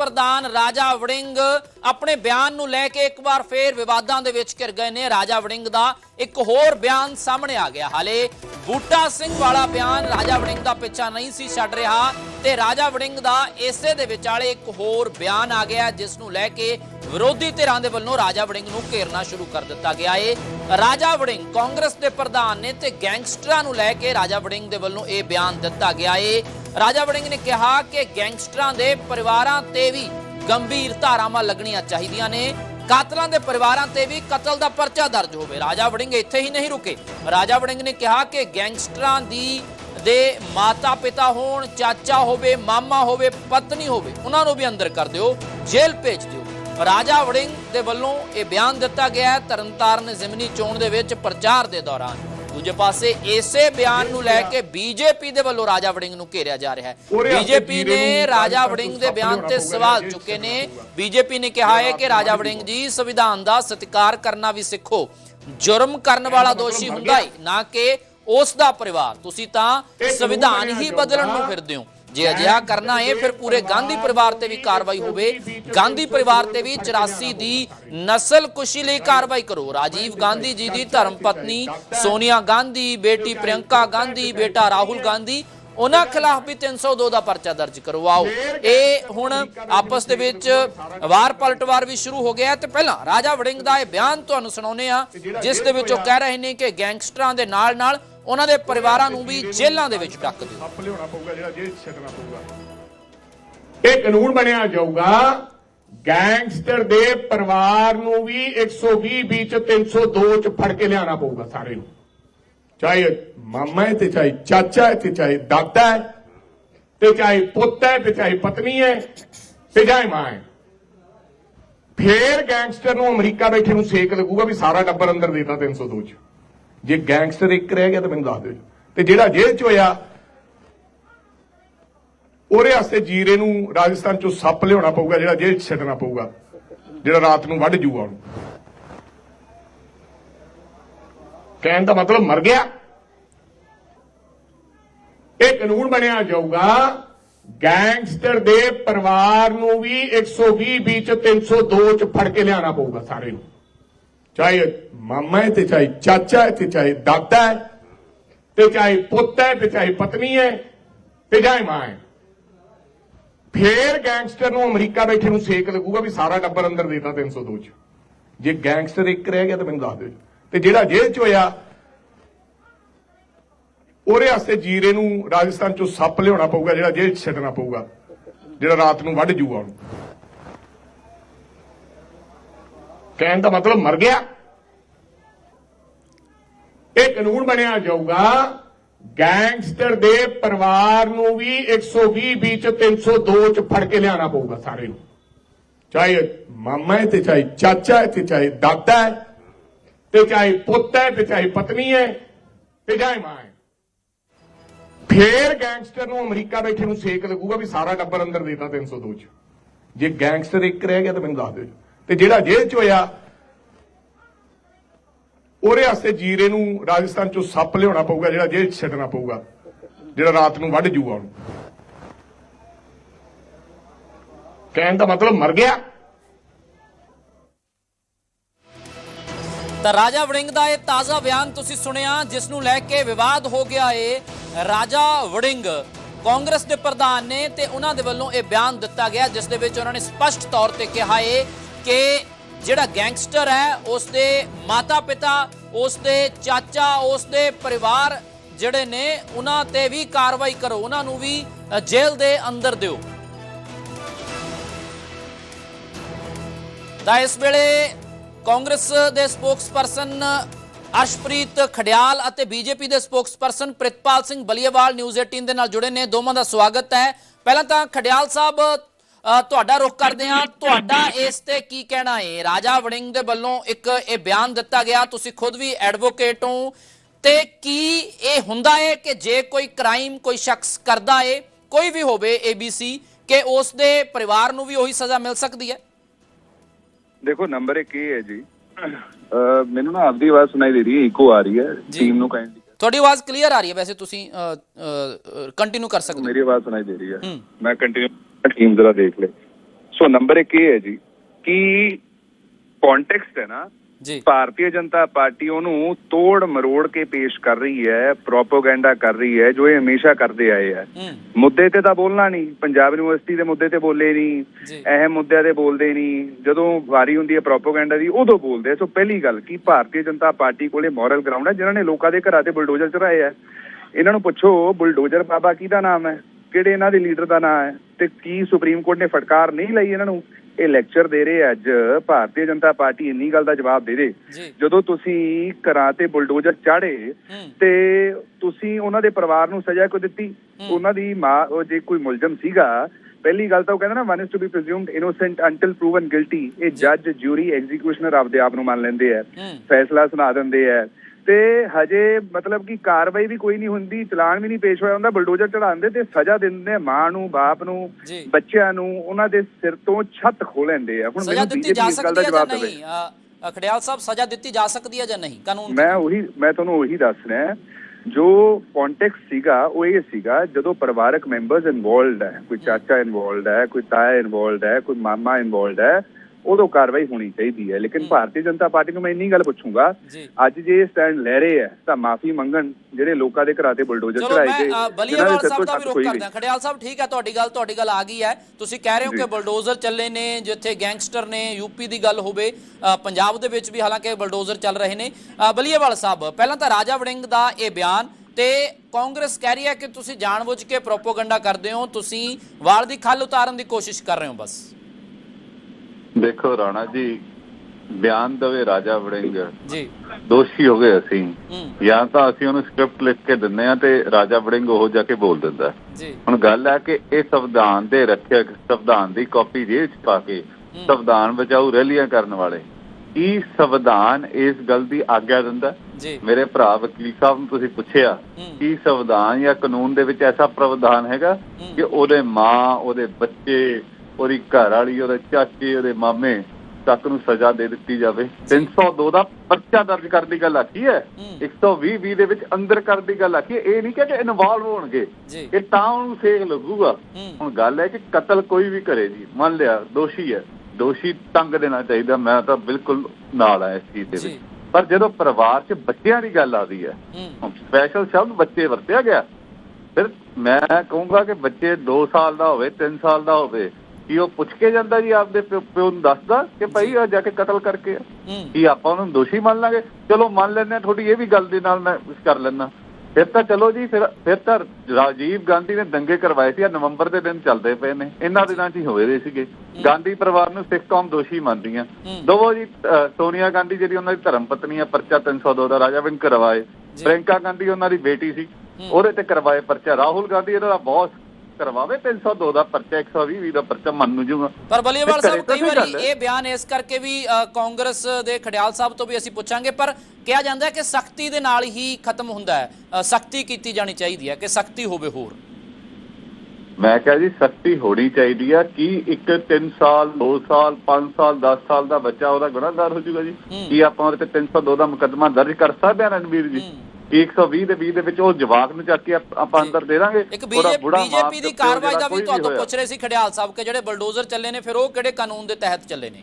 ਪ੍ਰਧਾਨ ਰਾਜਾ ਵੜਿੰਗ ਆਪਣੇ ਬਿਆਨ ਨੂੰ ਲੈ ਕੇ ਇੱਕ ਵਾਰ ਫੇਰ ਵਿਵਾਦਾਂ ਦੇ ਵਿੱਚ ਘਿਰ ਗਏ ਨੇ। ਰਾਜਾ ਵੜਿੰਗ ਦਾ ਇੱਕ ਹੋਰ ਬਿਆਨ ਸਾਹਮਣੇ ਆ ਗਿਆ। ਹਾਲੇ ਬੂਟਾ ਸਿੰਘ ਵਾਲਾ ਬਿਆਨ ਰਾਜਾ ਵੜਿੰਗ ਦਾ ਪਿੱਛਾ ਨਹੀਂ ਸੀ ਛੱਡ ਰਿਹਾ ਤੇ ਰਾਜਾ ਵੜਿੰਗ ਦਾ ਇਸੇ ਦੇ ਵਿਚਾਲੇ ਇੱਕ ਹੋਰ ਬਿਆਨ ਆ ਗਿਆ ਜਿਸ ਨੂੰ ਲੈ ਕੇ ਵਿਰੋਧੀ ਧਿਰਾਂ ਦੇ ਵੱਲੋਂ ਰਾਜਾ ਵੜਿੰਗ ਨੂੰ ਘੇਰਨਾ ਸ਼ੁਰੂ ਕਰ ਦਿੱਤਾ ਗਿਆ ਏ। ਰਾਜਾ ਵੜਿੰਗ ਕਾਂਗਰਸ ਦੇ ਪ੍ਰਧਾਨ ਨੇ ਤੇ ਗੈਂਗਸਟਰਾਂ ਨੂੰ ਲੈ ਕੇ ਰਾਜਾ ਵੜਿੰਗ ਦੇ ਵੱਲੋਂ ਇਹ ਬਿਆਨ ਦਿੱਤਾ ਗਿਆ ਏ। ਰਾਜਾ ਵੜਿੰਗ ਨੇ ਕਿਹਾ ਕਿ ਗੈਂਗਸਟਰਾਂ ਦੇ ਪਰਿਵਾਰਾਂ ਤੇ ਵੀ ਗੰਭੀਰ ਧਾਰਾਵਾਂ ਲੱਗਣੀਆਂ ਚਾਹੀਦੀਆਂ ਨੇ। ਕਾਤਲਾਂ ਦੇ ਪਰਿਵਾਰਾਂ ਤੇ ਵੀ ਕਤਲ ਦਾ ਪਰਚਾ ਦਰਜ ਹੋਵੇ। ਰਾਜਾ ਵੜਿੰਗ ਇੱਥੇ ਹੀ ਨਹੀਂ ਰੁਕੇ। ਰਾਜਾ ਵੜਿੰਗ ਨੇ ਕਿਹਾ ਕਿ ਗੈਂਗਸਟਰਾਂ ਦੀ ਦੇ ਮਾਤਾ ਪਿਤਾ ਹੋਣ, ਚਾਚਾ ਹੋਵੇ, ਮਾਮਾ ਹੋਵੇ, ਪਤਨੀ ਹੋਵੇ, ਉਹਨਾਂ ਨੂੰ ਵੀ ਅੰਦਰ ਕਰ ਦਿਓ, ਜੇਲ੍ਹ ਭੇਜ ਦਿਓ। ਰਾਜਾ ਵੜਿੰਗ ਦੇ ਵੱਲੋਂ ਇਹ ਬਿਆਨ ਦਿੱਤਾ ਗਿਆ ਹੈ। ਤਰਨਤਾਰਨ ਜ਼ਿਮਨੀ ਚੋਣ ਦੇ ਵਿੱਚ ਪ੍ਰਚਾਰ ਦੇ ਦੌਰਾਨ ਦੂਜੇ ਪਾਸੇ ਇਸੇ ਬਿਆਨ ਨੂੰ ਲੈ ਕੇ ਬੀਜੇਪੀ ਦੇ ਵੱਲੋਂ ਰਾਜਾ ਵੜਿੰਗ ਨੂੰ ਘੇਰਿਆ ਜਾ ਰਿਹਾ ਹੈ। ਬੀਜੇਪੀ ਨੇ ਰਾਜਾ ਵੜਿੰਗ ਦੇ ਬਿਆਨ ਤੇ ਸਵਾਲ ਚੁੱਕੇ ਨੇ। ਬੀਜੇਪੀ ਨੇ ਕਿਹਾ ਹੈ ਕਿ ਰਾਜਾ ਵੜਿੰਗ ਜੀ ਸੰਵਿਧਾਨ ਦਾ ਸਤਿਕਾਰ ਕਰਨਾ ਵੀ ਸਿੱਖੋ ਜੁਰਮ ਕਰਨ ਵਾਲਾ ਦੋਸ਼ੀ ਹੁੰਦਾ ਹੈ ਨਾ ਕਿ ਉਸ ਦਾ ਪਰਿਵਾਰ। ਤੁਸੀਂ ਤਾਂ ਸੰਵਿਧਾਨ ਹੀ ਬਦਲਣ ਨੂੰ ਫਿਰਦੇ ਹੋ। ਜੇ ਅਜਿਹਾ ਕਰਨਾ ਹੈ, ਫਿਰ ਪੂਰੇ ਗਾਂਧੀ ਪਰਿਵਾਰ ਤੇ ਵੀ ਕਾਰਵਾਈ ਹੋਵੇ। ਗਾਂਧੀ ਪਰਿਵਾਰ ਤੇ ਵੀ 84 ਦੀ ਨਸਲ ਕੁਸ਼ੀ ਲਈ ਕਾਰਵਾਈ ਕਰੋ। ਰਾਜੀਵ ਗਾਂਧੀ ਜੀ ਦੀ ਧਰਮ ਪਤਨੀ, ਸੋਨੀਆ ਗਾਂਧੀ, ਬੇਟੀ ਪ੍ਰਿਯੰਕਾ ਗਾਂਧੀ, ਬੇਟਾ ਰਾਹੁਲ ਗਾਂਧੀ ਉਹਨਾਂ ਖਿਲਾਫ ਵੀ 302 ਦਾ ਪਰਚਾ ਦਰਜ ਕਰਵਾਓ ਇਹ ਹੁਣ ਆਪਸ ਦੇ ਵਿੱਚ ਵਾਰ ਪਲਟਵਾਰ ਵੀ ਸ਼ੁਰੂ ਹੋ ਗਿਆ ਤੇ ਪਹਿਲਾਂ ਰਾਜਾ ਵੜਿੰਗ ਦਾ ਇਹ ਬਿਆਨ ਤੁਹਾਨੂੰ ਸੁਣਾਉਨੇ ਆ ਜਿਸ ਦੇ ਵਿੱਚ ਉਹ ਕਹਿ ਰਹੇ ਨੇ ਕਿ ਗੈਂਗਸਟਰਾਂ ਦੇ ਨਾਲ ਨਾਲ ਉਹਨਾਂ ਦੇ ਪਰਿਵਾਰਾਂ ਨੂੰ ਵੀ ਜੇਲ੍ਹਾਂ ਦੇ ਵਿੱਚ ਡੱਕ ਦਿਓ। ਸੱਪ ਲਿਆਉਣਾ ਪਊਗਾ ਜਿਹੜਾ ਜੇਲ੍ਹ 'ਚ ਛੱਡਣਾ ਪਊਗਾ। ਇਹ ਕਾਨੂੰਨ ਬਣਿਆ ਜਾਊਗਾ ਗੈਂਗਸਟਰ ਦੇ ਪਰਿਵਾਰ ਨੂੰ ਵੀ 120 ਵਿੱਚ 302 ਚ ਫੜ ਕੇ ਲਿਆਉਣਾ ਪਊਗਾ ਸਾਰੇ ਨੂੰ। ਚਾਹੇ ਮਾਮਾ ਹੈ ਤੇ ਚਾਹੇ ਚਾਚਾ ਹੈ ਤੇ ਚਾਹੇ ਦਾਦਾ ਹੈ ਤੇ ਚਾਹੇ ਪੁੱਤ ਹੈ ਤੇ ਚਾਹੇ ਪਤਨੀ ਹੈ ਤੇ ਚਾਹੇ ਮਾਂ ਹੈ। ਫੇਰ ਗੈਂਗਸਟਰ ਨੂੰ ਅਮਰੀਕਾ ਬੈਠੇ ਨੂੰ ਸੇਕ ਲੱਗੂਗਾ ਵੀ ਸਾਰਾ ਟੱਬਰ ਅੰਦਰ ਦੇਤਾ 302 ਚ। ਜੇ ਗੈਂਗਸਟਰ ਇੱਕ ਰਹਿ ਗਿਆ ਤਾਂ ਮੈਨੂੰ ਦੱਸ ਦਿਓ ਤੇ ਜਿਹੜਾ ਜੇਲ੍ਹ ਚ ਹੋਇਆ, ਉਹਦੇ ਵਾਸਤੇ ਜੀਰੇ ਨੂੰ ਰਾਜਸਥਾਨ ਚੋਂ ਸੱਪ ਲਿਆਉਣਾ ਪਊਗਾ, ਜਿਹੜਾ ਜੇਲ੍ਹ ਚ ਛੱਡਣਾ ਪਊਗਾ, ਜਿਹੜਾ ਰਾਤ ਨੂੰ ਵੱਢ ਜੂਗਾ ਉਹਨੂੰ। ਕਹਿਣ ਦਾ ਮਤਲਬ ਮਰ ਗਿਆ। ਇਹ ਕਾਨੂੰਨ ਬਣਿਆ ਜਾਊਗਾ, ਗੈਂਗਸਟਰ ਦੇ ਪਰਿਵਾਰ ਨੂੰ ਵੀ 120 ਵਿੱਚ 302 ਚ ਫੜ ਕੇ ਲਿਆਉਣਾ ਪਊਗਾ ਸਾਰੇ ਨੂੰ। ਚਾਹੇ ਮਾਮਾ ਹੈ ਤੇ ਚਾਹੇ ਚਾਚਾ ਹੈ ਤੇ ਚਾਹੇ ਦਾਦਾ ਹੈ, ਤੇ ਚਾਹੇ ਪੁੱਤ ਹੈ ਤੇ ਚਾਹੇ ਪਤਨੀ ਹੈ ਤੇ ਚਾਹੇ ਮਾਂ ਹੈ। ਫੇਰ ਗੈਂਗਸਟਰ ਨੂੰ ਅਮਰੀਕਾ ਬੈਠੇ ਨੂੰ ਸੇਕ ਲੱਗੂਗਾ ਵੀ ਸਾਰਾ ਟੱਬਰ ਅੰਦਰ ਦੇਤਾ 302 ਚ। ਜੇ ਗੈਂਗਸਟਰ ਇੱਕ ਰਹਿ ਗਿਆ ਤਾਂ ਮੈਨੂੰ ਦੱਸ ਦਿਓ ਤੇ ਜਿਹੜਾ ਜੇਲ੍ਹ ਚ ਹੋਇਆ, ਉਹਦੇ ਵਾਸਤੇ ਜੀਰੇ ਨੂੰ ਰਾਜਸਥਾਨ ਚੋਂ ਸੱਪ ਲਿਆਉਣਾ ਪਊਗਾ, ਜਿਹੜਾ ਜੇਲ੍ਹ ਚ ਛੱਡਣਾ ਪਊਗਾ, ਜਿਹੜਾ ਰਾਤ ਨੂੰ ਵੱਢ ਜੂਗਾ ਉਹਨੂੰ। ਕਹਿਣ ਦਾ ਮਤਲਬ ਮਰ ਗਿਆ। ਇਹ ਕਾਨੂੰਨ ਬਣਿਆ ਜਾਊਗਾ, ਗੈਂਗਸਟਰ ਦੇ ਪਰਿਵਾਰ ਨੂੰ ਵੀ 120 ਵਿੱਚ 302 ਚ ਫੜ ਕੇ ਲਿਆਉਣਾ ਪਊਗਾ ਸਾਰੇ ਨੂੰ। ਚਾਹੇ ਮਾਮਾ ਹੈ ਤੇ ਚਾਹੇ ਚਾਚਾ ਹੈ ਤੇ ਚਾਹੇ ਦਾਦਾ ਹੈ ਤੇ ਚਾਹੇ ਪੁੱਤ ਹੈ ਤੇ ਚਾਹੇ ਪਤਨੀ ਹੈ ਤੇ ਚਾਹੇ ਮਾਂ ਹੈ। ਫੇਰ ਗੈਂਗਸਟਰ ਨੂੰ ਅਮਰੀਕਾ ਬੈਠੇ ਨੂੰ ਸੇਕ ਲੱਗੂਗਾ ਵੀ ਸਾਰਾ ਟੱਬਰ ਅੰਦਰ ਦੇਤਾ 302 ਚ। ਜੇ ਗੈਂਗਸਟਰ ਇੱਕ ਰਹਿ ਗਿਆ ਤਾਂ ਮੈਨੂੰ ਦੱਸ ਦਿਓ ਤੇ ਜਿਹੜਾ ਜੇਲ੍ਹ ਚ ਹੋਇਆ, ਉਹਦੇ ਵਾਸਤੇ ਜੀਰੇ ਨੂੰ ਰਾਜਸਥਾਨ ਚੋਂ ਸੱਪ ਲਿਆਉਣਾ ਪਊਗਾ, ਜਿਹੜਾ ਜੇਲ੍ਹ ਚ ਛੱਡਣਾ ਪਊਗਾ। ਜਿਹੜਾ ਰਾਤ ਨੂੰ ਵੱਢ ਜੂਗਾ ਉਹਨੂੰ। ਕਹਿਣ ਦਾ ਮਤਲਬ ਮਰ ਗਿਆ। ਤਾਂ ਰਾਜਾ ਵੜਿੰਗ ਦਾ ਇਹ ਤਾਜ਼ਾ ਬਿਆਨ ਤੁਸੀਂ ਸੁਣਿਆ, ਜਿਸ ਨੂੰ ਲੈ ਕੇ ਵਿਵਾਦ ਹੋ ਗਿਆ ਏ। ਰਾਜਾ ਵੜਿੰਗ ਕਾਂਗਰਸ ਦੇ ਪ੍ਰਧਾਨ ਨੇ ਤੇ ਉਹਨਾਂ ਦੇ ਵੱਲੋਂ ਇਹ ਬਿਆਨ ਦਿੱਤਾ ਗਿਆ, ਜਿਸ ਦੇ ਵਿੱਚ ਉਹਨਾਂ ਨੇ ਸਪਸ਼ਟ ਤੌਰ ਤੇ ਕਿਹਾ ਏ ਕਿ ਜਿਹੜਾ ਗੈਂਗਸਟਰ ਹੈ, ਉਸ ਦੇ ਮਾਤਾ-ਪਿਤਾ, ਉਸ ਦੇ ਚਾਚਾ, ਉਸ ਦੇ ਪਰਿਵਾਰ ਜਿਹੜੇ ਨੇ, ਉਹਨਾਂ ਤੇ ਵੀ ਕਾਰਵਾਈ ਕਰੋ, ਉਹਨਾਂ ਨੂੰ ਵੀ ਜੇਲ੍ਹ ਦੇ ਅੰਦਰ ਦਿਓ। ਤਾਂ ਇਸ ਵੇਲੇ ਕਾਂਗਰਸ ਦੇ ਸਪੋਕਸਪਰਸਨ ਅਰਸ਼ਪ੍ਰੀਤ ਖੜਿਆਲ ਅਤੇ ਬੀਜੇਪੀ ਦੇ ਸਪੋਕਸਪਰਸਨ ਪ੍ਰਿਤਪਾਲ ਸਿੰਘ ਬਲੀਏਵਾਲ ਨਿਊਜ਼ 18 ਦੇ ਨਾਲ ਜੁੜੇ ਨੇ। ਦੋਵਾਂ ਦਾ ਸਵਾਗਤ ਹੈ। ਪਹਿਲਾਂ ਤਾਂ ਖੜਿਆਲ ਸਾਹਿਬ ਤੁਹਾਡਾ ਰੁਖ ਕਰਦੇ ਹਾਂ। ਤੁਹਾਡਾ ਇਸ ਤੇ ਕੀ ਕਹਿਣਾ ਹੈ ਰਾਜਾ ਵੜਿੰਗ ਦੇ ਵੱਲੋਂ ਇੱਕ ਇਹ ਬਿਆਨ ਦਿੱਤਾ ਗਿਆ। ਤੁਸੀਂ ਖੁਦ ਵੀ ਐਡਵੋਕੇਟ ਹੋ। ਤੇ ਕੀ ਇਹ ਹੁੰਦਾ ਹੈ ਕਿ ਜੇ ਕੋਈ ਕ੍ਰਾਈਮ ਕੋਈ ਸ਼ਖਸ ਕਰਦਾ ਹੈ ਕੋਈ ਵੀ ਹੋਵੇ ABC ਕਿ ਉਸ ਦੇ ਪਰਿਵਾਰ ਨੂੰ ਵੀ ਉਹੀ ਸਜ਼ਾ ਮਿਲ ਸਕਦੀ ਹੈ? ਦੇਖੋ ਨੰਬਰ 1 ਇਹ ਹੈ ਜੀ ਮੈਨੂੰ ਨਾ ਆਪਦੀ ਆਵਾਜ਼ ਸੁਣਾਈ ਦੇ ਰਹੀ ਹੈ ਇਕੋ ਆ ਰਹੀ ਹੈ। ਟੀਮ ਨੂੰ ਕਾਈਂਡਲੀ ਤੁਹਾਡੀ ਆਵਾਜ਼ ਕਲੀਅਰ ਆ ਰਹੀ ਹੈ ਵੈਸੇ ਤੁਸੀਂ ਕੰਟੀਨਿਊ ਕਰ ਸਕਦੇ ਹੋ ਮੇਰੀ ਆਵਾਜ਼ ਸੁਣਾਈ ਦੇ ਰਹੀ ਹੈ ਹੂੰ। ਮੈਂ ਕੰਟੀਨਿਊ ਟੀਮ ਜ਼ਰਾ ਦੇਖ ਲੈ ਸੋ ਨੰਬਰ 1 ਇਹ ਹੈ ਜੀ ਕਿ ਕੰਟੈਕਸਟ ਹੈ ਨਾ ਜੀ। ਭਾਰਤੀ ਜਨਤਾ ਪਾਰਟੀ ਉਹਨੂੰ ਤੋੜ ਮਰੋੜ ਕੇ ਪੇਸ਼ ਕਰ ਰਹੀ ਹੈ ਪ੍ਰੋਪਗੈਂਡਾ ਕਰ ਰਹੀ ਹੈ ਜੋ ਇਹ ਹਮੇਸ਼ਾ ਕਰਦੇ ਆਏ ਹੂੰ। ਮੁੱਦੇ ਤੇ ਤਾਂ ਬੋਲਣਾ ਨਹੀਂ ਪੰਜਾਬ ਯੂਨੀਵਰਸਿਟੀ ਦੇ ਮੁੱਦੇ ਤੇ ਬੋਲੇ ਨਹੀਂ ਅਹਿਮ ਮੁੱਦਿਆਂ ਤੇ ਬੋਲਦੇ ਨਹੀਂ ਜਦੋਂ ਵਾਰੀ ਹੁੰਦੀ ਹੈ ਪ੍ਰੋਪਗੈਂਡਾ ਦੀ ਉਦੋਂ ਬੋਲਦੇ ਆ। ਸੋ ਪਹਿਲੀ ਗੱਲ ਕਿ ਭਾਰਤੀ ਜਨਤਾ ਪਾਰਟੀ ਕੋਲੇ ਮੋਰਲ ਗਰਾਊਂਡ ਹੈ ਜਿਨ੍ਹਾਂ ਨੇ ਲੋਕਾਂ ਦੇ ਘਰਾਂ ਤੇ ਬੁਲਡੋਜ਼ਰ ਚੜਾਏ ਆ। ਇਹਨਾਂ ਨੂੰ ਪੁੱਛੋ ਬੁਲਡੋਜ਼ਰ ਬਾਬਾ ਕਿਹਦਾ ਨਾਮ ਹੈ? ਕਿਹੜੇ ਇਹਨਾਂ ਦੇ ਲੀਡਰ ਦਾ ਨਾਮ ਹੈ? ਤੇ ਕੀ ਸੁਪਰੀਮ ਕੋਰਟ ਨੇ ਫਟਕਾਰ ਨਹੀਂ ਲਈ ਇਹਨਾਂ ਨੂੰ? ਇਹ ਲੈਕਚਰ ਦੇ ਰਹੇ ਅੱਜ ਭਾਰਤੀ ਜਨਤਾ ਪਾਰਟੀ ਇੰਨੀ ਗੱਲ ਦਾ ਜਵਾਬ ਦੇ ਦੇ। ਜਦੋਂ ਤੁਸੀਂ ਘਰਾਂ ਤੇ ਬੁਲਡੋਜ਼ਰ ਚਾੜੇ ਤੇ ਤੁਸੀਂ ਉਹਨਾਂ ਦੇ ਪਰਿਵਾਰ ਨੂੰ ਸਜ਼ਾ ਕਿਉਂ ਦਿੱਤੀ। ਉਹਨਾਂ ਦੀ ਮਾਂ ਉਹ ਜੇ ਕੋਈ ਮੁਲਜ਼ਮ ਸੀਗਾ ਪਹਿਲੀ ਗੱਲ ਤਾਂ ਉਹ ਕਹਿੰਦਾ ਨਾ one is to be presumed innocent until proven guilty ਇਹ ਜੱਜ ਜੂਰੀ ਐਗਜ਼ੀਕਿਊਸ਼ਨਰ ਆਪਦੇ ਆਪ ਨੂੰ ਮੰਨ ਲੈਂਦੇ ਆ। ਫੈਸਲਾ ਸੁਣਾ ਦਿੰਦੇ ਆ। ਤੇ ਹਜੇ ਮਤਲਬ ਕਿ ਕਾਰਵਾਈ ਵੀ ਕੋਈ ਨਹੀਂ ਹੁੰਦੀ ਚਲਾਨ ਵੀ ਨਹੀਂ ਪੇਸ਼ ਹੋਇਆ ਹੁੰਦਾ ਬਲਡੋਜ਼ਰ ਚੜਾਉਂਦੇ ਤੇ ਸਜ਼ਾ ਦਿੰਦੇ ਮਾਂ ਨੂੰ ਬਾਪ ਨੂੰ ਬੱਚਿਆਂ ਨੂੰ ਉਹਨਾਂ ਦੇ ਸਿਰ ਤੋਂ ਛੱਤ ਖੋਹ ਲੈਂਦੇ ਆ। ਹੁਣ ਮੈਨੂੰ ਦਿੱਤੀ ਬੀਜੇਪੀ ਜਾ ਇਸ ਗੱਲ ਦਾ ਸਕਦੀ ਹੈ ਜਾਂ ਜਵਾਬ ਦੇਵੇ ਖੜਿਆਲ ਸਾਹਿਬ ਸਜ਼ਾ ਦਿੱਤੀ ਜਾ ਸਕਦੀ ਹੈ ਜਾਂ ਨਹੀਂ? ਕਾਨੂੰਨ ਮੈਂ ਉਹੀ ਮੈਂ ਤੁਹਾਨੂੰ ਉਹੀ ਦੱਸ ਰਿਹਾ ਜੋ ਕੰਟੈਕਸਟ ਸੀਗਾ ਉਹ ਇਹ ਸੀਗਾ ਜਦੋਂ ਪਰਿਵਾਰਕ ਮੈਂਬਰਸ ਇਨਵੋਲਡ ਹੈ ਕੋਈ ਚਾਚਾ ਇਨਵੋਲਡ ਹੈ ਕੋਈ ਤਾਇਆ ਇਨਵੋਲਡ ਹੈ ਕੋਈ ਮਾਮਾ ਇਨਵੋਲਡ ਹੈ ਉਦੋਂ ਕਾਰਵਾਈ ਹੋਣੀ ਚਾਹੀਦੀ ਹੈ। ਲੇਕਿਨ। ਭਾਰਤੀ ਜਨਤਾ ਪਾਰਟੀ ਨੂੰ ਮੈਂ ਇੰਨੀ ਗੱਲ ਪੁੱਛੂੰਗਾ ਅੱਜ ਜੇ ਸਟੈਂਡ ਲੈ ਰਹੇ ਆ ਤਾਂ ਮਾਫੀ ਮੰਗਣ ਜਿਹੜੇ ਲੋਕਾਂ ਦੇ ਘਰਾਂ ਤੇ ਬੁਲਡੋਜ਼ਰ ਚੜਾਏ ਗਏ ਸਿਰ ਸਾਹਿਬ ਦਾ ਵੀ ਰੁਕ ਕਰਦੇ ਹਾਂ ਖੜਿਆਲ ਸਾਹਿਬ ਠੀਕ ਹੈ ਤੁਹਾਡੀ ਗੱਲ ਤੁਹਾਡੀ ਗੱਲ ਆ ਗਈ ਹੈ। ਤੁਸੀਂ ਕਹਿ ਰਹੇ ਹੋ ਕਿ। ਬਲਡੋਜ਼ਰ ਚੱਲੇ ਨੇ ਜਿੱਥੇ ਗੈਂਗਸਟਰ ਨੇ ਯੂਪੀ ਦੀ ਗੱਲ ਹੋਵੇ ਪੰਜਾਬ ਦੇ ਵਿੱਚ ਵੀ ਹਾਲਾਂਕਿ ਬਲਡੋਜ਼ਰ ਚੱਲ ਰਹੇ ਨੇ। ਅ, ਬਲੀਏਵਾਲ ਸਾਹਿਬ ਪਹਿਲਾਂ ਤਾਂ ਰਾਜਾ ਵੜਿੰਗ ਦਾ ਇਹ ਬਿਆਨ ਤੇ ਕਾਂਗਰਸ ਕਹਿ ਰਹੀ ਹੈ ਕਿ ਤੁਸੀਂ ਜਾਣਬੁੱਝ ਕੇ ਪ੍ਰੋਪਗੈਂਡਾ ਕਰਦੇ ਹੋ ਤੁਸੀਂ ਵਾਲ ਦੀ ਖੱਲ ਉਤਾਰਨ ਦੀ ਕੋਸ਼ਿਸ਼ ਕਰ ਰਹੇ ਹੋ ਬਸ। ਦੇਖੋ ਰਾਣਾ ਜੀ ਬਿਆਨ ਦਵੇ ਰਾਜਾ ਵੜਿੰਗ। ਜੀ। ਦੋਸ਼ੀ ਹੋ ਗਏ ਅਸੀਂ। ਜਾਂ ਤਾਂ ਅਸੀਂ ਉਹਨੂੰ ਸਕ੍ਰਿਪਟ ਲਿਖ ਕੇ ਦਿੰਨੇ ਆ ਤੇ ਰਾਜਾ ਵੜਿੰਗ ਉਹ ਜਾ ਕੇ ਬੋਲ ਦਿੰਦਾ। ਜੀ। ਹੁਣ ਗੱਲ ਹੈ ਕਿ ਇਹ ਸੰਵਿਧਾਨ ਦੇ ਰੱਖਿਅਕ ਸੰਵਿਧਾਨ ਦੀ ਕਾਪੀ ਜੇਬ 'ਚ ਪਾ ਕੇ। ਸੰਵਿਧਾਨ ਬਚਾਊ ਰੈਲੀਆਂ ਕਰਨ ਵਾਲੇ। ਕੀ ਸੰਵਿਧਾਨ ਇਸ ਗੱਲ ਦੀ ਆਗਿਆ ਦਿੰਦਾ? ਮੇਰੇ ਭਰਾ ਵਕੀਲ ਸਾਹਿਬ ਨੂੰ ਤੁਸੀਂ ਪੁੱਛਿਆ ਕੀ ਸੰਵਿਧਾਨ ਜਾਂ ਕਾਨੂੰਨ ਦੇ ਵਿੱਚ ਐਸਾ ਪ੍ਰਾਵਧਾਨ ਹੈਗਾ। ਕਿ ਉਹਦੇ ਮਾਂ ਉਹਦੇ ਬੱਚੇ ਉਹਦੀ ਘਰ ਵਾਲੀ ਉਹਦੇ ਚਾਚੇ ਉਹਦੇ ਮਾਮੇ ਤੱਕ ਨੂੰ ਸਜ਼ਾ ਦੇ ਦਿੱਤੀ ਜਾਵੇ। 302 ਦਾ ਪਰਚਾ ਦਰਜ ਕਰਨ ਦੀ ਗੱਲ ਆਖੀ ਹੈ। ਹੂੰ। 120 20 ਦੇ ਵਿੱਚ ਅੰਦਰ ਕਰਨ ਦੀ ਗੱਲ ਆਖੀ ਹੈ। ਇਹ ਨਹੀਂ ਕਿ ਇਨਵੋਲਵ ਹੋਣਗੇ। ਇਹ ਤਾਂ ਉਹਨੂੰ ਸੇਕ ਲੱਗੂਗਾ। ਹੁਣ ਗੱਲ ਹੈ ਕਿ ਕਤਲ ਕੋਈ ਵੀ ਕਰੇ ਜੀ। ਮੰਨ ਲਿਆ ਦੋਸ਼ੀ ਹੈ। ਦੋਸ਼ੀ ਤੰਗ ਦੇਣਾ ਚਾਹੀਦਾ। ਮੈਂ ਤਾਂ ਬਿਲਕੁਲ ਨਾਲ ਆ ਇਸ ਚੀਜ਼ ਦੇ ਵਿੱਚ। ਪਰ ਜਦੋਂ ਪਰਿਵਾਰ 'ਚ ਬੱਚਿਆਂ ਦੀ ਗੱਲ ਆਦੀ ਹੂੰ ਸਪੈਸ਼ਲ ਸ਼ਬਦ ਬੱਚੇ ਵਰਤਿਆ ਗਿਆ। ਫਿਰ ਮੈਂ ਕਹੂੰਗਾ ਕਿ ਬੱਚੇ 2 ਸਾਲ ਦਾ ਹੋਵੇ 3 ਸਾਲ ਦਾ ਹੋਵੇ ਕੀ ਉਹ ਪੁੱਛ ਕੇ ਜਾਂਦਾ ਜੀ ਆਪਦੇ ਪਿਓ ਨੂੰ ਦੱਸਦਾ ਕਿ ਭਾਈ ਆ ਜਾ ਕੇ ਕਤਲ ਕਰਕੇ ਆ? ਕੀ ਆਪਾਂ ਉਹਨੂੰ ਦੋਸ਼ੀ ਮੰਨ ਲਾਂਗੇ? ਚਲੋ ਮੰਨ ਲੈਂਦੇ ਆ ਥੋੜੀ ਇਹ ਵੀ ਗੱਲ ਦੇ ਨਾਲ ਮੈਂ ਕੁਝ ਕਰ ਲੈਣਾ ਫਿਰ ਤਾਂ ਚਲੋ ਜੀ ਫਿਰ ਫਿਰ ਤਾਂ ਰਾਜੀਵ ਗਾਂਧੀ ਨੇ ਦੰਗੇ ਕਰਵਾਏ ਸੀ ਆ ਨਵੰਬਰ ਦੇ ਦਿਨ ਚੱਲਦੇ ਪਏ ਨੇ। ਇਹਨਾਂ ਦਿਨਾਂ 'ਚ ਹੀ ਹੋਏ ਦੇ ਸੀਗੇ। ਗਾਂਧੀ ਪਰਿਵਾਰ ਨੂੰ ਸਿੱਖ ਕੌਮ ਦੋਸ਼ੀ ਮੰਨਦੀਆਂ। ਹੂੰ। ਦਵੋ ਜੀ ਸੋਨੀਆ ਗਾਂਧੀ ਜਿਹੜੀ ਉਹਨਾਂ ਦੀ ਧਰਮ ਪਤਨੀ ਆ ਪਰਚਾ 302 ਦਾ ਰਾਜਾ ਵਿੰਗ ਕਰਵਾਏ। ਪ੍ਰਿੰਕਾ ਗਾਂਧੀ ਉਹਨਾਂ ਦੀ ਬੇਟੀ ਸੀ। ਉਹਦੇ ਤੇ ਕਰਵਾਏ ਪਰਚਾ। ਰਾਹੁਲ ਗਾਂਧੀ ਇਹਦਾ ਬੌਸ। ਕਰਵਾਵੇ 302 ਦਾ ਪਰਚਾ 120 ਵੀ ਦਾ ਪਰਚਾ ਮੰਨ ਨੂੰ ਜੂਗਾ। ਪਰ ਬਲੀਵਾਲ ਸਾਹਿਬ ਕਈ ਵਾਰੀ। ਇਹ ਬਿਆਨ ਇਸ ਕਰਕੇ ਵੀ ਕਾਂਗਰਸ ਦੇ ਖੜਿਆਲ ਸਾਹਿਬ ਤੋਂ ਵੀ ਅਸੀਂ ਪੁੱਛਾਂਗੇ ਪਰ ਕਿਹਾ ਜਾਂਦਾ ਹੈ ਕਿ ਸਖਤੀ ਦੇ ਨਾਲ ਹੀ ਖਤਮ ਹੁੰਦਾ ਹੈ। ਸਖਤੀ ਕੀਤੀ ਜਾਣੀ ਚਾਹੀਦੀ ਹੈ ਕਿ ਸਖਤੀ ਹੋਵੇ ਹੋਰ। ਮੈਂ ਕਿਹਾ ਜੀ ਸਖਤੀ ਹੋਣੀ ਚਾਹੀਦੀ ਆ ਕੀ ਇੱਕ 3 ਸਾਲ 2 ਸਾਲ 5 ਸਾਲ 10 ਸਾਲ ਦਾ ਬੱਚਾ ਉਹਦਾ ਗੁਨਾਹਗਾਰ ਹੋ ਜਾਊਗਾ ਜੀ। ਕੀ ਆਪਾਂ ਉਹਦੇ ਤੇ 302 ਦਾ ਮੁਕੱਦਮਾ ਦਰਜ ਕਰ ਸਕਦੇ ਹਾਂ ਰਣਵੀਰ ਜੀ? 120 ਦੇ 20 ਦੇ ਵਿੱਚ ਉਹ ਜਵਾਕ ਨੂੰ ਚੱਕ ਕੇ ਆਪ-। ਅੰਦਰ ਦੇ ਦਾਂਗੇ। ਇੱਕ ਬੀਜੇਪੀ ਦੀ ਕਾਰਵਾਈ ਦਾ ਵੀ ਤੁਹਾਨੂੰ। ਪੁੱਛ ਰਹੇ ਸੀ ਖੜਿਆਲ ਸਾਹਿਬ ਕਿ ਜਿਹੜੇ ਬਲਡੋਜ਼ਰ ਚੱਲੇ ਨੇ ਫਿਰ ਉਹ ਕਿਹੜੇ ਕਾਨੂੰਨ ਦੇ ਤਹਿਤ ਚੱਲੇ ਨੇ?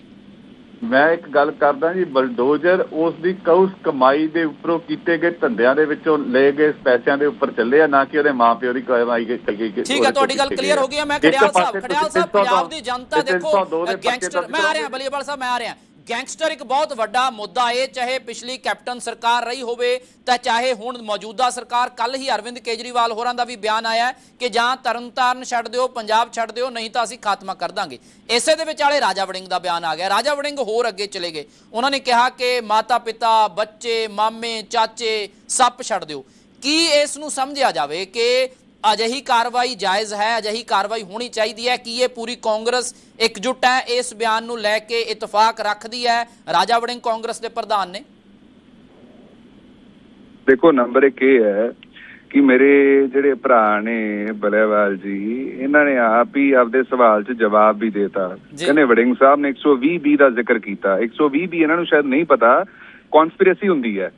ਮੈਂ ਇੱਕ ਗੱਲ ਕਰਦਾ ਜੀ ਬਲਡੋਜ਼ਰ ਉਸ ਦੀ ਕਉਸ ਕਮਾਈ ਦੇ ਉੱਪਰੋਂ ਕੀਤੇ ਗਏ ਧੰਦਿਆਂ ਦੇ ਵਿੱਚੋਂ ਲਏ ਗਏ ਪੈਸਿਆਂ ਦੇ ਉੱਪਰ ਚੱਲੇ ਆ ਨਾ ਕਿ ਉਹਦੇ ਮਾਪਿਓ ਦੀ ਕਮਾਈ ਗਈ ਚੱਲੀ ਗਈ ਠੀਕ ਹੈ ਤੁਹਾਡੀ ਗੱਲ ਕਲੀਅਰ ਹੋ ਗਈ ਹੈ ਮੈਂ ਖੜਿਆਲ ਸਾਹਿਬ ਖੜਿਆਲ ਸਾਹਿਬ ਪੰਜਾਬ ਦੀ ਜਨਤਾ ਦੇਖੋ ਗੈਂਗਸਟਰ ਮੈਂ ਆ ਰਿਹਾ ਬਲੀਵਾਲ ਸਾਹਿਬ ਮੈਂ ਆ ਰਿਹਾ। ਗੈਂਗਸਟਰ ਇੱਕ ਬਹੁਤ ਵੱਡਾ ਮੁੱਦਾ ਏ, ਚਾਹੇ ਪਿਛਲੀ ਕੈਪਟਨ ਸਰਕਾਰ ਰਹੀ ਹੋਵੇ, ਤਾਂ ਚਾਹੇ ਹੁਣ ਮੌਜੂਦਾ ਸਰਕਾਰ ਕੱਲ ਹੀ ਅਰਵਿੰਦ ਕੇਜਰੀਵਾਲ ਹੋਰਾਂ ਦਾ ਵੀ ਬਿਆਨ ਆਇਆ ਕਿ ਜਾਂ ਤਰਨਤਾਰਨ ਛੱਡ ਦਿਓ, ਪੰਜਾਬ ਛੱਡ ਦਿਓ, ਨਹੀਂ ਤਾਂ ਅਸੀਂ ਖਾਤਮਾ ਕਰ ਦਾਂਗੇ। ਇਸੇ ਦੇ ਵਿਚਾਲੇ ਰਾਜਾ ਵੜਿੰਗ ਦਾ ਬਿਆਨ ਆ ਗਿਆ। ਰਾਜਾ ਵੜਿੰਗ ਹੋਰ ਅੱਗੇ ਚਲੇ ਗਏ। ਉਹਨਾਂ ਨੇ ਕਿਹਾ ਕਿ ਮਾਤਾ ਪਿਤਾ ਬੱਚੇ, ਮਾਮੇ, ਚਾਚੇ, ਸੱਪ ਛੱਡ ਦਿਓ। ਕੀ ਇਸ ਨੂੰ ਸਮਝਿਆ ਜਾਵੇ ਕਿ ਅਜਿਹੀ ਕਾਰਵਾਈ ਜਾਇਜ਼ ਹੈ ਅਜਿਹੀ ਕਾਰਵਾਈ ਹੋਣੀ ਚਾਹੀਦੀ ਹੈ ਕਿ ਇਹ ਪੂਰੀ ਕਾਂਗਰਸ ਇਕਜੁੱਟ ਹੈ ਇਸ ਬਿਆਨ ਨੂੰ ਲੈ ਕੇ ਇਤਫਾਕ ਰੱਖਦੀ ਹੈ। ਰਾਜਾ ਵੜਿੰਗ ਕਾਂਗਰਸ ਦੇ ਪ੍ਰਧਾਨ ਨੇ। ਦੇਖੋ ਨੰਬਰ 1 ਇਹ ਹੈ ਕਿ ਮੇਰੇ ਜਿਹੜੇ ਭਰਾ ਨੇ ਬਲੇਵਾਲ ਜੀ ਇਹਨਾਂ ਨੇ ਆਪ ਹੀ ਆਪਦੇ ਸਵਾਲ 'ਚ ਜਵਾਬ ਵੀ ਦੇਤਾ। ਕਹਿੰਦੇ ਵੜਿੰਗ ਸਾਹਿਬ ਨੇ 120 ਬੀ ਦਾ ਜ਼ਿਕਰ ਕੀਤਾ। 120 ਬੀ ਇਹਨਾਂ ਨੂੰ ਸ਼ਾਇਦ ਨਹੀਂ ਪਤਾ ਕਨਸਪੀਰੇਸੀ ਹੁੰਦੀ ਹੈ।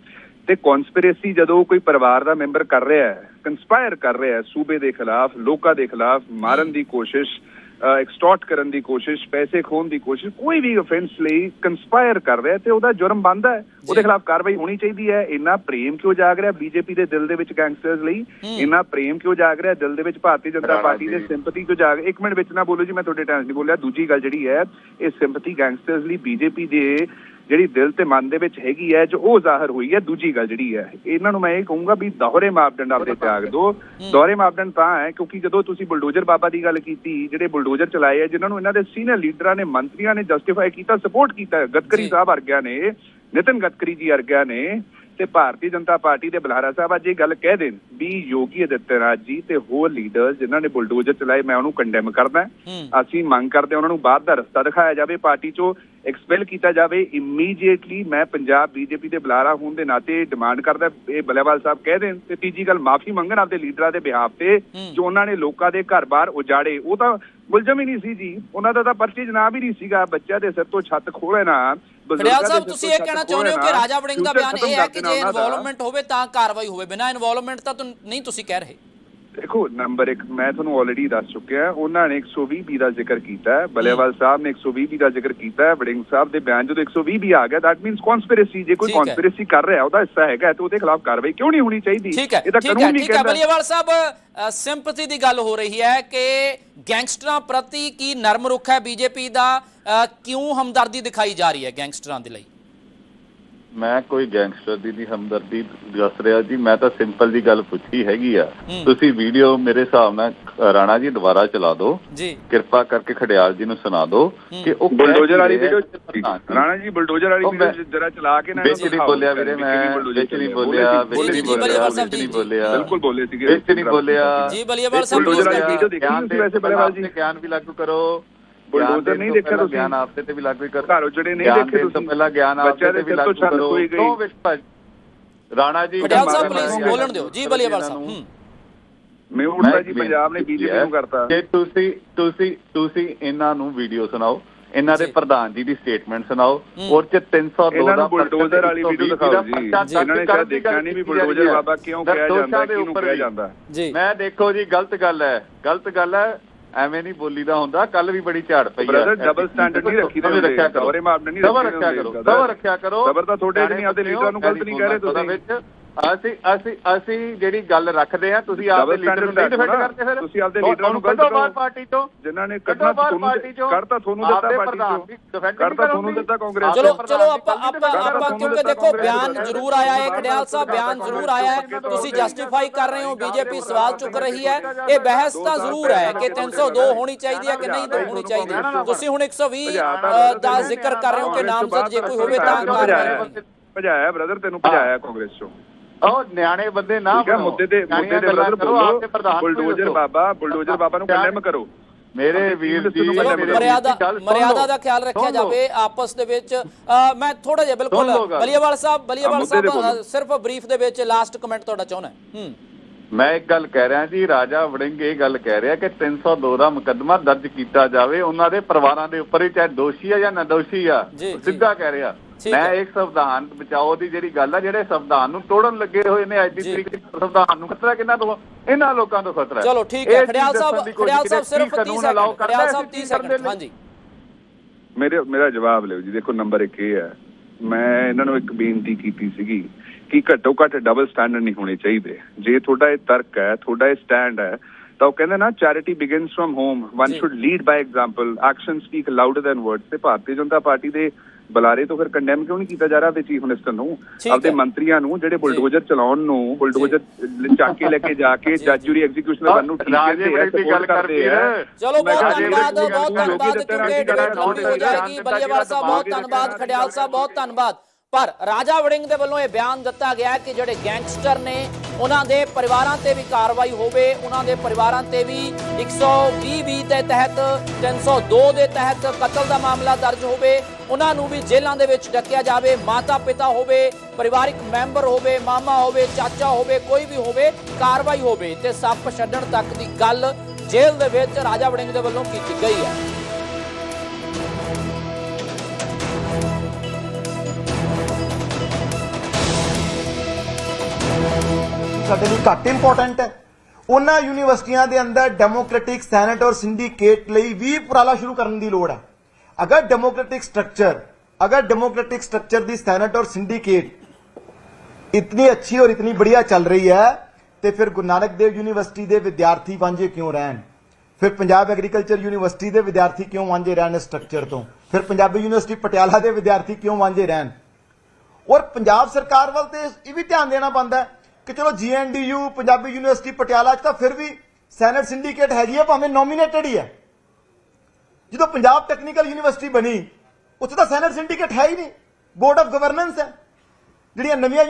ਤੇ ਕਨਸਪੀਰੇਸੀ ਜਦੋਂ ਕੋਈ ਪਰਿਵਾਰ ਦਾ ਮੈਂਬਰ ਕਰ ਰਿਹਾ ਹੈ ਕੰਸਪਾਇਰ ਕਰ ਰਿਹਾ ਹੈ ਸੂਬੇ ਦੇ ਖਿਲਾਫ ਲੋਕਾਂ ਦੇ ਖਿਲਾਫ ਮਾਰਨ ਦੀ ਕੋਸ਼ਿਸ਼ ਐਕਸਟੋਰਟ ਕਰਨ ਦੀ ਕੋਸ਼ਿਸ਼ ਪੈਸੇ ਖੋਹਣ ਦੀ ਕੋਸ਼ਿਸ਼ ਕੋਈ ਵੀ ਆਫੈਂਸ ਲਈ ਕੰਸਪਾਇਰ ਕਰ ਰਿਹਾ ਤੇ ਉਹਦਾ ਜੁਰਮ ਬਣਦਾ ਹੈ। ਉਹਦੇ ਖਿਲਾਫ ਕਾਰਵਾਈ ਹੋਣੀ ਚਾਹੀਦੀ ਹੈ। ਇੰਨਾ ਪ੍ਰੇਮ ਕਿਉਂ ਜਾਗ ਰਿਹਾ ਬੀਜੇਪੀ ਦੇ ਦਿਲ ਦੇ ਵਿੱਚ ਗੈਂਗਸਟਰਸ ਲਈ? ਇੰਨਾ ਪ੍ਰੇਮ ਕਿਉਂ ਜਾਗ ਰਿਹਾ ਦਿਲ ਦੇ ਵਿੱਚ ਭਾਰਤੀ ਜਨਤਾ ਪਾਰਟੀ ਦੇ। ਸਿੰਪਥੀ ਕਿਉਂ ਜਾਗ ਇੱਕ ਮਿੰਟ ਵਿੱਚ ਨਾ ਬੋਲੋ ਜੀ ਮੈਂ ਤੁਹਾਡੇ ਟਾਈਮ ਨਹੀਂ ਬੋਲਿਆ। ਦੂਜੀ ਗੱਲ ਜਿਹੜੀ ਹੈ ਇਹ ਸਿੰਪਥੀ ਗੈਂਗਸਟਰਸ ਲਈ ਬੀਜੇਪੀ ਦੇ ਜਿਹੜੀ ਦਿਲ ਤੇ ਮਨ ਦੇ ਵਿੱਚ ਹੈਗੀ ਹੈ ਜੋ ਉਹ ਜ਼ਾਹਰ ਹੋਈ ਹੈ ਦੂਜੀ ਗੱਲ ਜਿਹੜੀ ਹੈ। ਇਹਨਾਂ ਨੂੰ ਮੈਂ ਇਹ ਕਹੂੰਗਾ ਵੀ ਦੋਹਰੇ ਮਾਪਦੰਡ ਆਪਦੇ ਤਿਆਗ ਦਿਓ। ਦੋਹਰੇ ਮਾਪਦੰਡ ਤਾਂ ਹੈ ਕਿਉਂਕਿ ਜਦੋਂ ਤੁਸੀਂ ਬੁਲਡੋਜ਼ਰ ਬਾਬਾ ਦੀ ਗੱਲ ਕੀਤੀ ਜਿਹੜੇ ਬੁਲਡੋਜ਼ਰ ਚਲਾਏ ਆ ਜਿਨ੍ਹਾਂ ਨੂੰ ਇਹਨਾਂ ਦੇ ਸੀਨੀਅਰ ਲੀਡਰਾਂ ਨੇ ਮੰਤਰੀਆਂ ਨੇ ਜਸਟੀਫਾਈ ਕੀਤਾ ਸਪੋਰਟ ਕੀਤਾ ਗਤਕਰੀ ਜੀ। ਸਾਹਿਬ ਵਰਗਿਆਂ ਨੇ ਨਿਤਨ ਗਤਕਰੀ ਜੀ ਵਰਗਿਆਂ ਨੇ ਤੇ ਭਾਰਤੀ ਜਨਤਾ ਪਾਰਟੀ ਦੇ ਬੁਲਾਰਾ ਸਾਹਿਬ ਅੱਜ ਇਹ ਗੱਲ ਕਹਿ ਦੇਣ ਵੀ ਯੋਗੀ ਆਦਿੱਤਿਆਨਾਥ ਜੀ ਤੇ ਹੋਰ ਲੀਡਰਸ ਜਿਨ੍ਹਾਂ ਨੇ ਬੁਲਡੋਜ਼ਰ ਚਲਾਏ ਮੈਂ ਉਹਨੂੰ ਕੰਡੈਮ ਕਰਦਾ। ਅਸੀਂ ਮੰਗ ਕਰਦੇ ਹਾਂ ਉਹਨਾਂ ਨੂੰ ਬਾਹਰ ਦਾ ਰਸਤਾ ਦਿਖਾਇਆ ਜਾਵੇ ਪਾਰਟੀ ਚੋਂ ਐਕਸਪੈਲ ਕੀਤਾ ਜਾਵੇ। ਇਮੀਡੀਏਟਲੀ ਮੈਂ ਪੰਜਾਬ ਬੀਜੇਪੀ ਦੇ ਬੁਲਾਰਾ ਹੋਣ ਦੇ ਨਾਤੇ ਡਿਮਾਂਡ ਕਰਦਾ ਇਹ ਬਲੇਵਾਲ ਸਾਹਿਬ ਕਹਿ ਦੇਣ। ਤੇ ਤੀਜੀ ਗੱਲ ਮਾਫੀ ਮੰਗਣ ਆਪਦੇ ਲੀਡਰਾਂ ਦੇ ਬਿਹਾਫ ਤੇ। ਜੋ ਉਹਨਾਂ ਨੇ ਲੋਕਾਂ ਦੇ ਘਰ-ਬਾਰ ਉਜਾੜੇ। ਉਹ ਤਾਂ ਮੁਲਜ਼ਮ ਹੀ ਨਹੀਂ ਸੀ ਜੀ। ਉਹਨਾਂ ਦਾ ਤਾਂ ਪਰਚੇ ਜਨਾਬ ਹੀ ਨਹੀਂ ਸੀਗਾ। ਬੱਚਿਆਂ ਦੇ ਸਿਰ ਤੋਂ ਛੱਤ ਖੋਲੇ ਨਾ ਖੜਿਆਲ ਸਾਹਿਬ ਤੁਸੀਂ ਇਹ ਕਹਿਣਾ ਚਾਹੁੰਦੇ ਹੋ ਕਿ ਰਾਜਾ ਵੜਿੰਗ ਦਾ ਬਿਆਨ ਇਹ ਹੈ ਕਿ ਜੇ ਇਨਵੋਲਵਮੈਂਟ ਹੋਵੇ ਤਾਂ ਕਾਰਵਾਈ ਹੋਵੇ। ਬਿਨਾਂ ਇਨਵੋਲਵਮੈਂਟ ਤਾਂ ਨਹੀਂ ਤੁਸੀਂ ਕਹਿ ਰਹੇ। ਦੇਖੋ ਨੰਬਰ 1 ਮੈਂ ਤੁਹਾਨੂੰ ਆਲਰੇਡੀ ਦੱਸ ਚੁੱਕਿਆ ਉਹਨਾਂ ਨੇ 120 ਬੀ ਦਾ ਜ਼ਿਕਰ ਕੀਤਾ ਹੈ ਬਲੇਵਾਲ ਸਾਹਿਬ ਨੇ 120 ਬੀ ਦਾ ਜ਼ਿਕਰ ਕੀਤਾ ਹੈ ਵੜਿੰਗ ਸਾਹਿਬ ਦੇ ਬਿਆਨ ਜਦੋਂ 120 ਬੀ ਆ ਗਿਆ ਦੈਟ ਮੀਨਸ ਕਨਸਪੀਰੇਸੀ ਜੇ ਕੋਈ। ਕਨਸਪੀਰੇਸੀ ਕਰ ਰਿਹਾ ਉਹਦਾ ਹਿੱਸਾ ਹੈਗਾ ਤੇ ਉਹਦੇ ਖਿਲਾਫ ਕਾਰਵਾਈ ਕਿਉਂ ਨਹੀਂ ਹੋਣੀ ਚਾਹੀਦੀ? ਇਹ ਤਾਂ ਕਾਨੂੰਨ ਨਹੀਂ ਕਹਿੰਦਾ। ਬਲੀਏਵਾਲ ਸਾਹਿਬ ਸਿੰਪਥੀ ਦੀ ਗੱਲ ਹੋ ਰਹੀ ਹੈ ਕਿ ਗੈਂਗਸਟਰਾਂ ਪ੍ਰਤੀ ਕੀ ਨਰਮ ਰੁਖ ਹੈ ਬੀਜੇਪੀ ਦਾ ਕਿਉਂ ਹਮਦਰਦੀ ਦਿਖਾਈ ਜਾ ਰਹੀ ਹੈ ਗੈਂਗਸਟਰਾਂ ਦੇ ਲਈ? ਮੈਂ ਕੋਈ ਗੈਂਗਸਟਰ ਦੀ ਨਹੀਂ ਹਮਦਰਦੀ ਦੱਸ ਰਿਹਾ ਜੀ। ਮੈਂ ਤਾਂ ਸਿੰਪਲ ਜੀ ਗੱਲ ਪੁੱਛੀ ਹੈਗੀ ਆ। ਤੁਸੀਂ ਵੀਡੀਓ ਮੇਰੇ ਹਿਸਾਬ ਨਾਲ ਰਾਣਾ ਜੀ ਦੁਬਾਰਾ ਚਲਾ ਦਿਓ। ਜੀ। ਕਿਰਪਾ ਕਰਕੇ ਖੜਿਆਲ ਜੀ ਨੂੰ ਸੁਣਾ ਦਿਓ। ਕਿ ਉਹ ਬੁਲਡੋਜ਼ਰ ਵਾਲੀ ਵੀਡੀਓ। ਰਾਣਾ ਜੀ ਬੁਲਡੋਜ਼ਰ ਵਾਲੀ ਵੀਡੀਓ ਜਰਾ ਚਲਾ ਕੇ ਨਾ ਵਿੱਚ ਨਹੀਂ ਬੋਲਿਆ ਵੀਰੇ ਮੈਂ ਵਿੱਚ ਨਹੀਂ ਬੋਲਿਆ ਵਿੱਚ ਨਹੀਂ ਬੋਲਿਆ ਸਾਹਿਬ ਵਿੱਚ ਨਹੀਂ ਜੀ, ਬੋਲਿਆ। ਬਿਲਕੁਲ ਬੋਲੇ ਸੀਗੇ। ਵਿੱਚ ਨਹੀਂ ਬੋਲਿਆ। ਜੀ ਬਲੀਏਵਾਲ ਸਾਹਿਬ ਬੁਲਡੋਜ਼ਰ please ਵਾਲੀ ਵੀਡੀਓ ਦੇਖੀ ਗਿਆਨ ਤੁਸੀਂ ਦੇ ਵੈਸੇ ਤੋਂ ਪਹਿਲਾਂ ਬਲੇਵਾਲ ਜੀ? ਆਪਣੇ ਗਿਆਨ ਵੀ ਲਾਗੂ ਕਰੋ। ਬੁਲਡੋਜ਼ਰ ਨਹੀਂ ਤੋਂ ਦੇਖਿਆ ਤੁਸੀਂ? ਗਿਆਨ ਆਪਦੇ ਤੇ ਵੀ ਲਾਗੂ ਕਰੋ। ਘਰ ਉਜੜੇ ਨਹੀਂ ਦੇਖੇ ਤੋਂ ਤੁਸੀਂ? ਪਹਿਲਾਂ ਗਿਆਨ ਆਪਦੇ ਤੇ ਵੀ ਤੋਂ ਲਾਗੂ ਕਰੋ। ਵਿੱਚ ਭੱਜ ਰਾਣਾ ਜੀ ਖੜਿਆਲ ਸਾਹਿਬ ਪਲੀਜ਼ ਬੋਲਣ ਦਿਓ ਜੀ ਬਲੀਏਵਾਲ ਸਾਹਿਬ ਹੂੰ। ਮੈਂ ਉੜਦਾ ਜੀ ਪੰਜਾਬ ਨੇ ਬੀਜੇਪੀ ਨੂੰ ਕਰਤਾ। ਕਿ ਤੁਸੀਂ ਤੁਸੀਂ ਤੁਸੀਂ ਇਹਨਾਂ ਨੂੰ ਵੀਡੀਓ ਸੁਣਾਓ। ਇਹਨਾਂ ਦੇ। ਪ੍ਰਧਾਨ ਜੀ ਦੀ ਸਟੇਟਮੈਂਟ ਸੁਣਾਓ। ਔਰ ਚ 302 ਇਹਨਾਂ ਦਾ ਨੂੰ ਬੁਲਡੋਜ਼ਰ ਵਾਲੀ ਵੀਡੀਓ ਦਿਖਾਓ ਜੀ। ਇਹਨਾਂ ਨੇ ਸ਼ਾਇਦ ਦੇਖਿਆ ਨਹੀਂ ਵੀ ਬੁਲਡੋਜ਼ਰ ਬਾਬਾ ਕਿਉਂ ਕਿਹਾ ਜਾਂਦਾ ਕਿਹਨੂੰ ਕਿਹਾ ਜਾਂਦਾ। ਮੈਂ ਦੇਖੋ ਜੀ ਗਲਤ ਗੱਲ ਹੈ। ਗਲਤ ਗੱਲ ਹੈ ਐਵੇਂ ਨਹੀਂ ਬੋਲੀਦਾ ਹੁੰਦਾ ਕੱਲ ਵੀ ਬੜੀ ਝਾੜ ਪਈ ਹੈ Brother, double standard ਨਹੀਂ ਰੱਖੀ ਦੇ ਰੱਖਿਆ ਕਰੋ ਸਬਰ ਰੱਖੀ ਦੇ ਰੱਖਿਆ ਕਰੋ। ਸਬਰ ਰੱਖਿਆ ਕਰੋ ਸਬਰ ਤਾਂ ਤੁਹਾਡੇ ਨਹੀਂ, ਆਪਦੇ ਲੀਡਰਾਂ ਨੂੰ ਗਲਤ ਨਹੀਂ ਕਹਿ ਰਹੇ ਤੁਸੀਂ। ਅਸੀਂ ਅਸੀਂ ਅਸੀਂ ਜਿਹੜੀ ਗੱਲ ਰੱਖਦੇ ਆ ਤੁਸੀਂ ਆਪਦੇ ਲੀਡਰ ਨੂੰ ਨਹੀਂ ਡਿਫੈਂਡ। ਕਰਦੇ ਫਿਰ। ਤੁਸੀਂ ਆਪਦੇ ਲੀਡਰਾਂ ਨੂੰ ਗਲਤ ਕੱਢੋ ਬਾਹਰ। ਪਾਰਟੀ ਤੋਂ। ਜਿਨ੍ਹਾਂ ਨੇ ਕੱਢੋ ਕੱਢਣਾ ਤੁਹਾਨੂੰ ਪਾਰਟੀ ਚੋਂ ਕਰਤਾ ਤੁਹਾਨੂੰ ਦਿੱਤਾ ਆਪਦੇ ਪਾਰਟੀ ਪ੍ਰਧਾਨ ਚੋਂ। ਦੀ defend ਕਰਤਾ ਤੁਹਾਨੂੰ। ਦਿੱਤਾ ਕਾਂਗਰਸ ਚਲੋ ਚਲੋ ਆਪਾਂ ਆਪਾਂ ਆਪਾਂ ਕਿਉਂਕਿ ਦੇਖੋ ਬਿਆਨ ਜ਼ਰੂਰ ਆਇਆ ਹੈ। ਖੜਿਆਲ ਸਾਹਿਬ ਬਿਆਨ ਜ਼ਰੂਰ ਆਇਆ ਹੈ। ਤੁਸੀਂ ਜਸਟੀਫਾਈ ਕਰ ਰਹੇ ਹੋ ਬੀਜੇਪੀ ਸਵਾਲ ਚੁੱਕ ਰਹੀ ਹੈ। ਇਹ ਬਹਿਸ ਤਾਂ ਜ਼ਰੂਰ ਹੈ ਕਿ 302 ਹੋਣੀ ਚਾਹੀਦੀ ਹੈ ਕਿ ਨਹੀਂ ਤਾਂ ਹੋਣੀ ਚਾਹੀਦੀ ਤੁਸੀਂ ਹੁਣ 120 ਅ, ਦਾ ਜ਼ਿਕਰ ਕਰ ਰਹੇ ਹੋ ਕਿ ਨਾਮਜ਼ਦ ਜੇ ਕੋਈ ਹੋਵੇ ਤਾਂ। ਭਜਾਇਆ ਬ੍ਰਦਰ ਤੈਨੂੰ ਭਜਾਇਆ ਕਾਂਗਰਸ ਚੋਂ ਉਹ ਨਿਆਣੇ ਬੰਦੇ ਨਾ ਬਣੋ। ਮੁੱਦੇ ਤੇ ਮੁੱਦੇ ਤੇ ਗੱਲਾਂ ਬ੍ਰਦਰ ਬੋਲੋ ਆਪਦੇ ਪ੍ਰਧਾਨ ਨੂੰ ਬੁਲਡੋਜ਼ਰ ਦੱਸੋ। ਬਾਬਾ ਬੁਲਡੋਜ਼ਰ ਬਾਬਾ ਨੂੰ ਕੰਡੈਮ ਕਰੋ ਮੇਰੇ ਵੀਰ ਜੀ ਮਰਿਆਦਾ ਦੀ ਮਰਿਆਦਾ। ਦਾ ਖਿਆਲ ਰੱਖਿਆ। ਜਾਵੇ ਆਪਸ ਦੇ ਵਿੱਚ ਮੈਂ ਥੋੜਾ ਜਿਹਾ ਬਿਲਕੁਲ। ਬਲੀਏਵਾਲ ਸਾਹਿਬ ਤੇ ਸਾਹਿਬ ਸਿਰਫ ਬਰੀਫ ਦੇ ਵਿੱਚ ਲਾਸਟ ਕਮੈਂਟ ਤੁਹਾਡਾ ਚਾਹੁੰਦਾ ਹੂੰ ਮੈਂ ਇੱਕ ਗੱਲ ਕਹਿ ਰਿਹਾ ਜੀ ਰਾਜਾ ਵੜਿੰਗ ਇਹ ਗੱਲ ਕਹਿ ਰਿਹਾ ਕਿ 302 ਦਾ ਮੁਕੱਦਮਾ ਦਰਜ ਕੀਤਾ ਜਾਵੇ ਉਹਨਾਂ ਦੇ ਪਰਿਵਾਰਾਂ ਦੇ ਉੱਪਰ ਹੀ ਚਾਹੇ ਦੋਸ਼ੀ ਆ ਜਾਂ ਆ ਜੀ, ਉਹ ਜੀ। ਸਿੱਧਾ ਕਹਿ ਰਿਹਾ ਮੈਂ। ਇੱਕ ਸੰਵਿਧਾਨ ਬਚਾਓ ਦੀ ਜਿਹੜੀ ਗੱਲ ਆ ਜਿਹੜੇ ਸੰਵਿਧਾਨ ਨੂੰ ਤੋੜਨ ਲੱਗੇ ਹੋਏ ਨੇ ਅੱਜ ਦੀ। ਤਰੀਕ ਸੰਵਿਧਾਨ ਨੂੰ ਖਤਰਾ ਕਿੰਨਾ ਤੋਂ ਇਹਨਾਂ ਲੋਕਾਂ ਤੋਂ ਖਤਰਾ ਚਲੋ ਠੀਕ ਹੈ। ਖੜਿਆਲ ਸਾਹਿਬ ਖੜਿਆਲ ਸਾਹਿਬ ਕੀਤੀ, ਸਿਰਫ 30 ਕਾਨੂੰਨ allow ਸੈਕਿੰਡ। ਕਰਦਾ ਖੜਿਆਲ ਹੈ, ਸਾਹਿਬ 30 ਅਸੀਂ ਕਰਦੇ ਸੈਕਿੰਡ। ਹਾਂਜੀ। ਮੇਰੇ ਮੇਰਾ ਜਵਾਬ ਲਿਓ ਜੀ। ਦੇਖੋ ਨੰਬਰ 1 ਇਹ ਹੈ। ਮੈਂ ਇਹਨਾਂ ਨੂੰ ਇੱਕ ਬੇਨਤੀ ਕੀਤੀ ਸੀਗੀ ਕਿ ਘੱਟੋ ਘੱਟ ਡਬਲ ਸਟੈਂਡਰਡ ਨਹੀਂ ਹੋਣੇ ਚਾਹੀਦੇ। ਜੇ ਤੁਹਾਡਾ ਇਹ ਤਰਕ ਹੈ ਤੁਹਾਡਾ ਇਹ ਸਟੈਂਡ ਹੈ ਤਾਂ ਉਹ ਕਹਿੰਦੇ ਨਾ charity begins from home one. Should lead by example action speak louder than words ਤੇ ਭਾਰਤੀ ਜਨਤਾ ਪਾਰਟੀ ਦੇ ਬੁਲਾਰੇ ਤੋਂ ਫਿਰ ਕੰਡੈਮ ਕਿਉਂ ਨਹੀਂ ਕੀਤਾ ਜਾ ਰਿਹਾ ਤੇ ਚੀਫ ਮਿਨਿਸਟਰ ਨੂੰ ਆਪਦੇ। ਮੰਤਰੀਆਂ ਨੂੰ ਜਿਹੜੇ ਬੁਲਡੋਜ਼ਰ ਚਲਾਉਣ ਨੂੰ ਬੁਲਡੋਜ਼ਰ ਚੱਕ ਕੇ ਲੈ ਕੇ ਜਾ ਕੇ ਜੱਜ। ਜੂਰੀ ਐਗਜ਼ੀਕਿਊਸ਼ਨਰ ਬਣ ਨੂੰ ਠੀਕ ਰਾਜੇ ਕਹਿੰਦੇ ਆ ਗੱਲ ਕਰ ਕਰਦੇ। ਆ ਚਲੋ ਬਹੁਤ ਧੰਨਵਾਦ ਬਹੁਤ ਧੰਨਵਾਦ ਕਿਉਂਕਿ ਡਿਬੇਟ ਹੋ ਜਾਏਗੀ ਸਾਹਿਬ ਬਹੁਤ ਧੰਨਵਾਦ ਖੜਿਆਲ ਸਾਹਿਬ ਬਹੁਤ ਧੰਨਵਾਦ ਪਰ ਰਾਜਾ ਵੜਿੰਗ ਦੇ ਵੱਲੋਂ ਇਹ ਬਿਆਨ ਦਿੱਤਾ ਗਿਆ ਕਿ ਜਿਹੜੇ ਗੈਂਗਸਟਰ ਨੇ ਉਹਨਾਂ ਦੇ ਪਰਿਵਾਰਾਂ ਤੇ ਵੀ ਕਾਰਵਾਈ ਹੋਵੇ, ਉਹਨਾਂ ਦੇ ਪਰਿਵਾਰਾਂ ਤੇ ਵੀ 120 ਵੀ ਦੇ ਤਹਿਤ 302 ਦੇ ਤਹਿਤ ਕਤਲ ਦਾ ਮਾਮਲਾ ਦਰਜ ਹੋਵੇ, ਉਹਨਾਂ ਨੂੰ ਵੀ ਜੇਲ੍ਹਾਂ ਦੇ ਵਿੱਚ ਡੱਕਿਆ ਜਾਵੇ ਮਾਤਾ ਪਿਤਾ ਹੋਵੇ, ਪਰਿਵਾਰਿਕ ਮੈਂਬਰ ਹੋਵੇ, ਮਾਮਾ ਹੋਵੇ, ਚਾਚਾ ਹੋਵੇ, ਕੋਈ ਵੀ ਹੋਵੇ, ਕਾਰਵਾਈ ਹੋਵੇ ਤੇ ਸੱਪ ਛੱਡਣ ਤੱਕ ਦੀ ਗੱਲ ਜੇਲ੍ਹ ਦੇ ਵਿੱਚ ਰਾਜਾ ਵੜਿੰਗ ਦੇ ਵੱਲੋਂ ਕੀਤੀ ਗਈ ਹੈ। ਸਾਡੇ ਲਈ ਘੱਟ ਇੰਪੋਰਟੈਂਟ ਹੈ ਉਹਨਾਂ ਯੂਨੀਵਰਸਿਟੀਆਂ ਦੇ ਅੰਦਰ ਡੈਮੋਕ੍ਰੈਟਿਕ ਸੈਨੇਟ ਔਰ ਸਿੰਡੀਕੇਟ ਲਈ ਵੀ ਉਪਰਾਲਾ ਸ਼ੁਰੂ ਕਰਨ ਦੀ ਲੋੜ ਹੈ ਅਗਰ ਡੈਮੋਕ੍ਰੈਟਿਕ ਸਟਰਕਚਰ अगर डेमोक्रेटिक स्ट्रक्चर दी सेनेट और सिंडिकेट इतनी अच्छी और इतनी बढ़िया चल रही है ਤੇ ਫਿਰ ਗੁਰੂ ਨਾਨਕ ਦੇਵ ਯੂਨੀਵਰਸਿਟੀ ਦੇ ਵਿਦਿਆਰਥੀ ਵਾਂਝੇ ਕਿਉਂ ਰਹਿਣ ਫਿਰ ਪੰਜਾਬ ਐਗਰੀਕਲਚਰ ਯੂਨੀਵਰਸਿਟੀ ਦੇ ਵਿਦਿਆਰਥੀ ਕਿਉਂ ਵਾਂਝੇ ਰਹਿਣ ਇਸ ਸਟਰਕਚਰ ਤੋਂ ਫਿਰ ਪੰਜਾਬੀ ਯੂਨੀਵਰਸਿਟੀ ਪਟਿਆਲਾ ਦੇ ਵਿਦਿਆਰਥੀ ਕਿਉਂ ਵਾਂਝੇ ਰਹਿਣ ਔਰ ਪੰਜਾਬ ਸਰਕਾਰ ਵੱਲ ਤੇ ਇਹ ਵੀ ਧਿਆਨ ਦੇਣਾ ਪੈਂਦਾ ਹੈ ਕਿ ਚਲੋ ਜੀਐਨਡੀਯੂ ਪੰਜਾਬੀ ਯੂਨੀਵਰਸਿਟੀ ਪਟਿਆਲਾ 'ਚ ਤਾਂ ਫਿਰ ਵੀ ਸੈਨੇਟ ਸਿੰਡੀਕੇਟ ਹੈਗੀ ਹੈ ਭਾਵੇਂ ਨੋਮੀਨੇਟਡ ਹੀ ਹੈ ਜਦੋਂ ਪੰਜਾਬ ਟੈਕਨੀਕਲ ਯੂਨੀਵਰਸਿਟੀ ਬਣੀ, ਉੱਥੇ ਤਾਂ ਸੈਨੇਟ ਸਿੰਡੀਕੇਟ ਹੈ ਹੀ ਨਹੀਂ। ਬੋਰਡ ਆਫ ਗਵਰਨੈਂਸ ਹੈ। ਜਿਹੜੀਆਂ ਨਵੀਆਂ